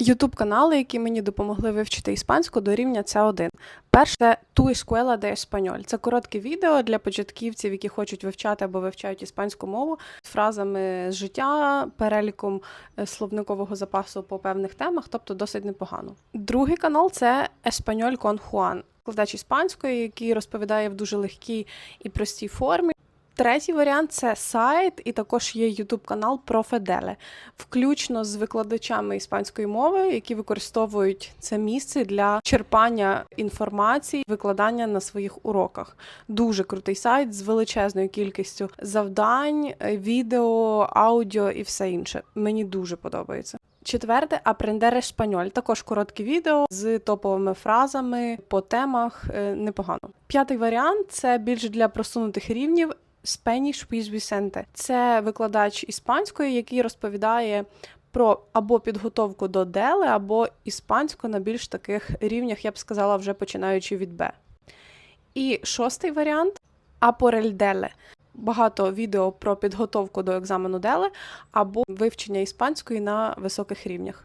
Ютуб канали, які мені допомогли вивчити іспанську до рівня С1. Перше це Tu Escuela de Español. Це коротке відео для початківців, які хочуть вивчати або вивчають іспанську мову з фразами з життя, переліком е, словникового запасу по певних темах, тобто досить непогано. Другий канал це Español con Juan, викладач іспанської, який розповідає в дуже легкій і простій формі. Третій варіант це сайт, і також є YouTube канал про Феделе, включно з викладачами іспанської мови, які використовують це місце для черпання інформації, викладання на своїх уроках. Дуже крутий сайт з величезною кількістю завдань, відео, аудіо і все інше. Мені дуже подобається. Четверте Aprender Español. Також короткі відео з топовими фразами по темах е, непогано. П'ятий варіант це більш для просунутих рівнів. Spanish with Vicente. Це викладач іспанської, який розповідає про або підготовку до дели, або іспанську на більш таких рівнях, я б сказала, вже починаючи від Б. І шостий варіант Апорель Деле. Багато відео про підготовку до екзамену Деле або вивчення іспанської на високих рівнях.